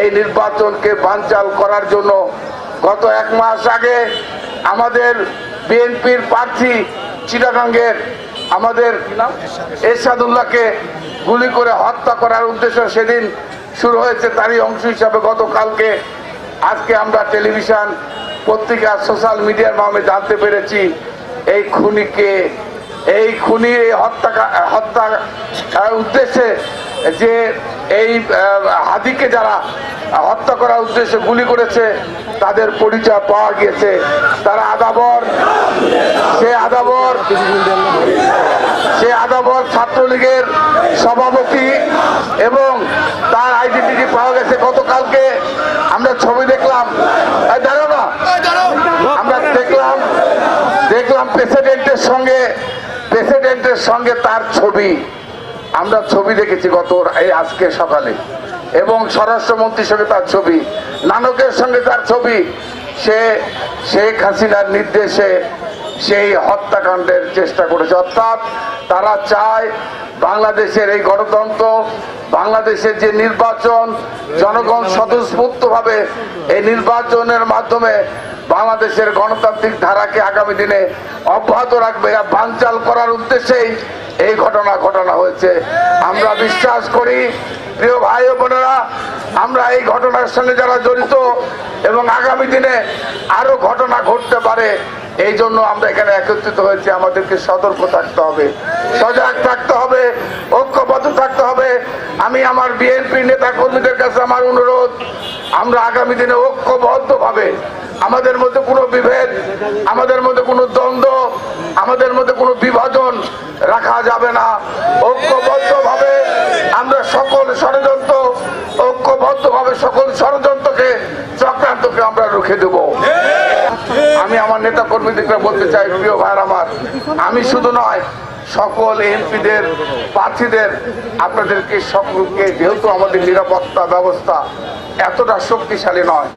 এই নির্বাচনকে বানচাল করার জন্য গত এক মাস আগে আমাদের বিএনপির প্রার্থী চিটাগাঙ্গের আমাদের এরশাদুল্লাহকে গুলি করে হত্যা করার উদ্দেশ্য সেদিন শুরু হয়েছে, তারই অংশ হিসাবে গতকালকে। আজকে আমরা টেলিভিশন, পত্রিকা, সোশ্যাল মিডিয়ার মাধ্যমে জানতে পেরেছি, এই খুনিকে, এই খুনি এই হত্যা হত্যা উদ্দেশ্যে যে এই হাদিকে যারা হত্যা করার উদ্দেশ্যে গুলি করেছে, তাদের পরিচয় পাওয়া গিয়েছে। তারা আদাবর। সে আদাবর সে আদাবর ছাত্রলীগের সভাপতি এবং তার আইডেন্টিটি পাওয়া গেছে। গতকালকে আমরা ছবি দেখলাম। দাঁড়াও না। আমরা দেখলাম দেখলাম প্রেসিডেন্টের সঙ্গে প্রেসিডেন্টের সঙ্গে তার ছবি। আমরা ছবি দেখেছি গত এই আজকে সকালে। এবং স্বরাষ্ট্রমন্ত্রীর সঙ্গে তার ছবি, নানকের সঙ্গে তার ছবি, সে, শেখ হাসিনার নির্দেশে সেই হত্যাকাণ্ডের চেষ্টা করেছে। অর্থাৎ তারা চায় বাংলাদেশের এই গণতন্ত্র, বাংলাদেশের যে নির্বাচন, জনগণ স্বতঃস্ফূর্তভাবে এই নির্বাচনের মাধ্যমে বাংলাদেশের গণতান্ত্রিক ধারাকে আগামী দিনে অব্যাহত রাখবে। বানচাল করার উদ্দেশ্যেই এই ঘটনা ঘটনা হয়েছে। আমরা বিশ্বাস করি, প্রিয় ভাই বোনেরা, আমরা এই ঘটনার সঙ্গে যারা জড়িত এবং আগামী দিনে আরও ঘটনা ঘটতে পারে, এই জন্য আমরা এখানে একত্রিত হয়েছি। আমাদেরকে সতর্ক থাকতে হবে, সজাগ থাকতে হবে, ঐক্যবদ্ধ থাকতে হবে। আমি আমার বিএনপি নেতা কর্মীদের কাছে আমার অনুরোধ, আমরা আগামী দিনে ঐক্যবদ্ধ ভাবে আমাদের মধ্যে কোনো বিভেদ, আমাদের মধ্যে কোনো দ্বন্দ্ব রাখা যাবে না। ঐক্যবদ্ধ ভাবে আমরা সকল ষড়যন্ত্র ঐক্যবদ্ধ ভাবে সকল ষড়যন্ত্রকে, চক্রান্তকে আমরা রুখে দেব। আমি আমার নেতা কর্মীদেরকে বলতে চাই, প্রিয় ভাইয়ের আমার, আমি শুধু নয়, সকল এমপিদের, প্রার্থীদের, আপনাদেরকে সকলকে, যেহেতু আমাদের নিরাপত্তা ব্যবস্থা এতটা শক্তিশালী নয়।